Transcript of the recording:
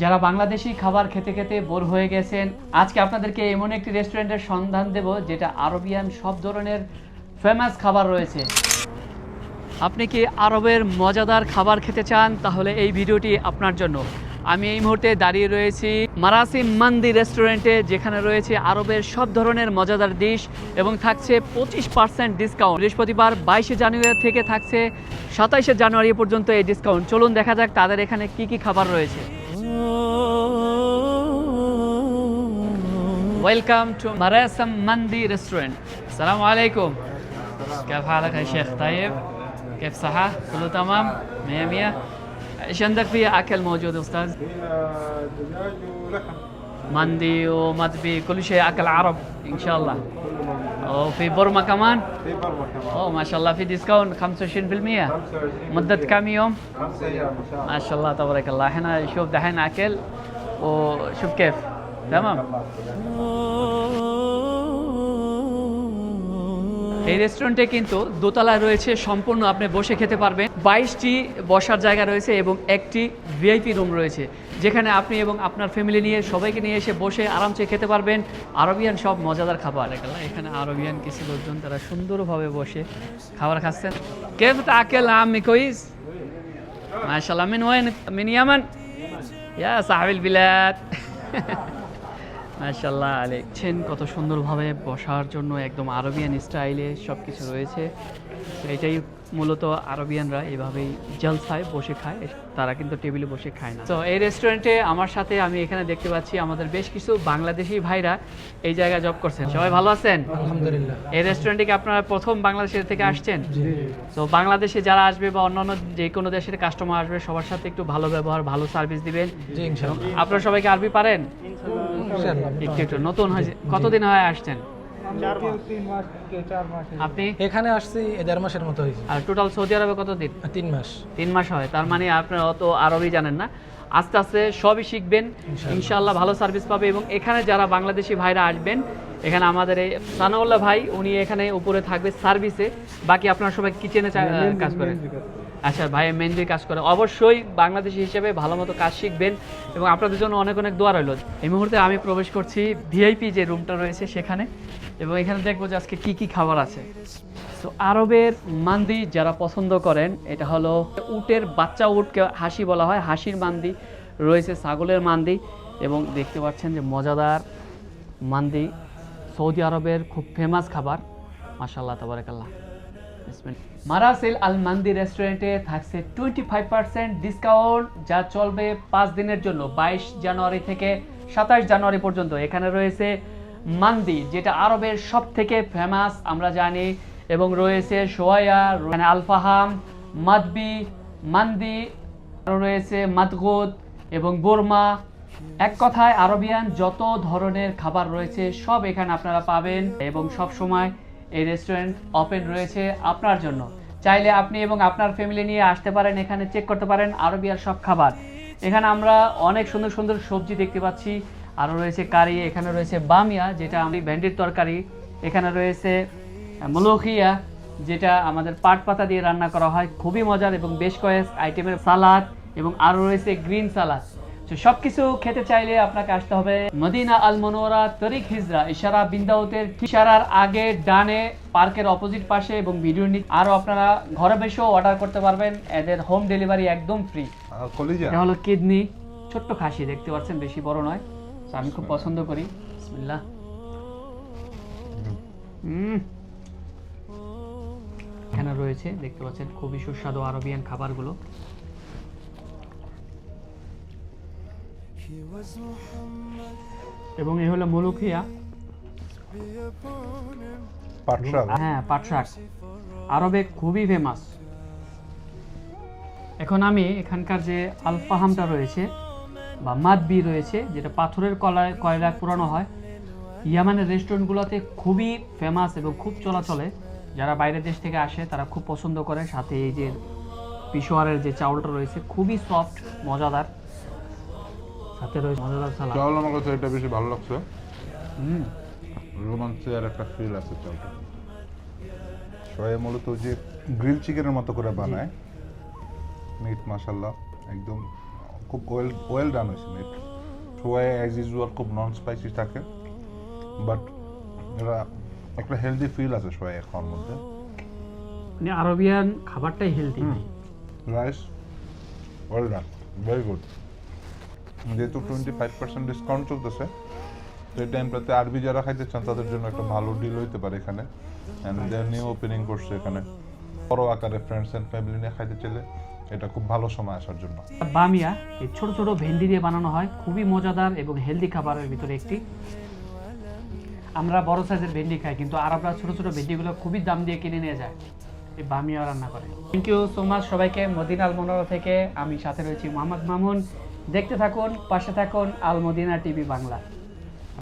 যারা বাংলাদেশি খাবার খেতে খেতে বোর হয়ে গেছেন, আজকে আপনাদেরকে এমন একটি রেস্টুরেন্টের সন্ধান দেব, যেটা আরবিয়ান সব ধরনের ফেমাস খাবার রয়েছে। আপনি কি আরবের মজাদার খাবার খেতে চান? তাহলে এই ভিডিওটি আপনার জন্য। আমি এই মুহূর্তে দাঁড়িয়ে রয়েছি মারাসিম মান্দি রেস্টুরেন্টে, যেখানে রয়েছে আরবের সব ধরনের মজাদার ডিশ এবং থাকছে পঁচিশ পার্সেন্ট ডিসকাউন্ট বৃহস্পতিবার বাইশে জানুয়ারি থেকে থাকছে সাতাইশে জানুয়ারি পর্যন্ত এই ডিসকাউন্ট চলুন দেখা যাক তাদের এখানে কি কি খাবার রয়েছে। ويلكم تو مراسم مندي ريستورنت السلام عليكم كيف حالك يا شيخ؟ طيب. كيف صحة؟ كله تمام؟ مية مية. إيش عندك فيها أكل موجود أستاذ؟ دجاج ولحم مندي ومدبي كل شيء أكل عرب إن شاء الله. وفي برما كمان؟ في برما كمان. اوه ما شاء الله في ديسكاونت 25% 25% مدة كم يوم؟ خمسة أيام ما شاء الله. ما شاء الله تبارك الله. إحنا شوف دحين أكل وشوف كيف. তাম এই রেস্টুরেন্টে কিন্তু দোতলা রয়েছে, সম্পূর্ণ আপনি বসে খেতে পারবেন। বাইশটি বসার জায়গা রয়েছে এবং একটি ভিআইপি রুম রয়েছে, যেখানে আপনি এবং আপনার ফ্যামিলি নিয়ে সবাইকে নিয়ে এসে বসে আরামসে খেতে পারবেন। আরবিয়ান সব মজাদার খাবার। এখানে আরবিয়ান কিছু লোকজন, তারা সুন্দরভাবে বসে খাবার খাচ্ছেন। কেফ তাকেল আমি কইস মাশাল্লাহ ওয়েন ইয়া সাহাবিল মাশাল্লাহ আলেক ছেন কত সুন্দরভাবে বসার জন্য একদম আরবিয়ান স্টাইলে সব কিছু রয়েছে এটাই মূলত আরবিয়ানরা এইভাবেই জলসায় বসে খায় তারা কিন্তু টেবিলে বসে খায় না। তো এই রেস্টুরেন্টে আমার সাথে আমি এখানে দেখতে পাচ্ছি আমাদের বেশ কিছু বাংলাদেশি ভাইরা এই জায়গায় জব করছেন। সবাই ভালো আছেন? আলহামদুলিল্লাহ। এই রেস্টুরেন্টে কি আপনারা প্রথম বাংলাদেশের থেকে আসছেন? তো বাংলাদেশে যারা আসবে বা অন্যান্য যে কোনো দেশের কাস্টমার আসবে সবার সাথে একটু ভালো ব্যবহার ভালো সার্ভিস দিবেন। জি ইনশাআল্লাহ। আপনারা সবাইকে আরবি পারেন? ইনশাআল্লাহ। একটু নতুন হয়েছে। কতদিন হয় আসছেন? আপনি? এখানে আসছি মাসের মতো হয়েছে। আর টোটাল সৌদি আরবে কতদিন? তিন মাস। তিন মাস হয়। তার মানে আপনার অত আরবই জানেন না। আস্তে আস্তে সবই শিখবেন। ইনশাল্লাহ ভালো সার্ভিস পাবে এবং এখানে যারা বাংলাদেশি ভাইরা আসবেন এখানে আমাদের এই সানাউল্লাহ ভাই উনি এখানে উপরে থাকবে সার্ভিসে। বাকি আপনারা সবাই কিচেনে কাজ করেন। আচ্ছা ভাই মেহেন্দির কাজ করে, অবশ্যই বাংলাদেশি হিসেবে ভালো মতো কাজ শিখবেন এবং আপনাদের জন্য অনেক অনেক দোয়া রইল। এই মুহূর্তে আমি প্রবেশ করছি ভিআইপি যে রুমটা রয়েছে সেখানে এবং এখানে দেখব যে আজকে কি কি খাবার আছে। তো আরবের মান্দি যারা পছন্দ করেন, এটা হলো উটের বাচ্চা উটকে হাসি বলা হয়, হাসির মান্দি, রয়েছে ছাগলের মান্দি এবং দেখতে পাচ্ছেন যে মজাদার মান্দি, সৌদি আরবের খুব ফেমাস খাবার। মাশাল্লাহ তাবারাকাল্লাহ। মারাসেল আল মান্দি রেস্টুরেন্টে থাকছে টোয়েন্টি ফাইভ পার্সেন্ট ডিসকাউন্ট যা চলবে পাঁচ দিনের জন্য, বাইশ জানুয়ারি থেকে সাতাশ জানুয়ারি পর্যন্ত। এখানে রয়েছে মান্দি, যেটা আরবের সব থেকে ফেমাস আমরা জানি, এবং রয়েছে সোয়া আলফাহাম মাদবি, মান্দি আরও রয়েছে মাদগুদ এবং বোরমা। এক কথায়, আরবিয়ান যত ধরনের খাবার রয়েছে, সব এখানে আপনারা পাবেন এবং সব সময় এই রেস্টুরেন্ট ওপেন রয়েছে আপনার জন্য। চাইলে আপনি এবং আপনার ফ্যামিলি নিয়ে আসতে পারেন, এখানে চেক করতে পারেন আরবিয়ার সব খাবার। এখানে আমরা অনেক সুন্দর সুন্দর সবজি দেখতে পাচ্ছি। আরও রয়েছে কারি, এখানে রয়েছে বামিয়া, যেটা আমি ভেন্ডির তরকারি। এখানে রয়েছে মলখিয়া, যেটা আমাদের পাট পাতা দিয়ে রান্না করা হয়। খুবই মজার এবং বেশ কয়েক আইটেমের সালাদ এবং আরও রয়েছে গ্রিন সালাদ তো সবকিছু খেতে চাইলে আপনাকে আসতে হবে মদিনা আল মনোরা তরিক হিজরা ইশারা বিন্দাউতের ইশারার আগে ডানে পার্কের অপোজিট পাশে এবং ভিডিও নি আরও আপনারা ঘরে বসেও অর্ডার করতে পারবেন। এদের হোম ডেলিভারি একদম ফ্রি কলিজা। এটা হলো কিডনি। ছোট্ট খাসি দেখতে পাচ্ছেন বেশি বড় নয়। তো আমি খুব পছন্দ করি। বিসমিল্লাহ। হুম এখানে রয়েছে দেখতে পাচ্ছেন খুবই সুস্বাদু আরবিয়ান খাবারগুলো। এবং এই হলো মুলুখিয়া হ্যাঁ পাট শাক আরবে খুবই ফেমাস এখন আমি এখানকার যে আলফাহামটা রয়েছে বা মাদবি রয়েছে যেটা পাথরের কলায় কয়লায় পুরানো হয় ইয়ামানের রেস্টুরেন্টগুলোতে খুবই ফেমাস এবং খুব চলাচলে। যারা বাইরের দেশ থেকে আসে তারা খুব পছন্দ করে। সাথে এই যে পিশোয়ারের যে চাউলটা রয়েছে খুবই সফট মজাদার। সাথে রয়েছে মজাদার সালাদ। চাউল আমার কাছে এটা বেশি ভালো লাগছে। হুম। রোমান্সের একটা ফিল আছে চাউলটা। সবাই মূলত যে গ্রিল চিকেনের মতো করে বানায়। মিট মাশাল্লাহ একদম খুব ওয়েল ওয়েল ডান হয়েছে মিট সোয়া অ্যাজ ইউজুয়াল খুব নন স্পাইসি থাকে। বাট এটা একটা হেলদি ফিল আছে সোয়া খাওয়ার মধ্যে। মানে আরবিয়ান খাবারটাই healthy rice well done very good যেহেতু টোয়েন্টি ফাইভ পার্সেন্ট ডিসকাউন্ট চলতেছে, তো এই টাইমটাতে আরবি যারা খাইতে চান তাদের জন্য একটা ভালো ডিল হইতে পারে এখানে। নিউ ওপেনিং করছে এখানে। বড় আকারে ফ্রেন্ডস অ্যান্ড ফ্যামিলি নিয়ে খাইতে চাইলে এটা খুব ভালো সময় আসার জন্য। বামিয়া, এই ছোট ছোট ভেন্ডি দিয়ে বানানো হয়, খুবই মজাদার এবং হেলদি খাবারের ভিতরে একটি। আমরা বড় সাইজের ভেন্ডি খাই, কিন্তু আরবরা ছোট ছোট ভেন্ডিগুলো খুবই দাম দিয়ে কিনে নিয়ে যায়। এই বামিয়া রান্না করে। থ্যাংক ইউ সো মাচ সবাইকে, মদিনা আল মনোরা থেকে আমি সাথে রয়েছি মোহাম্মদ মামুন। দেখতে থাকুন পাশে থাকুন আলমদিনা টিভি বাংলা।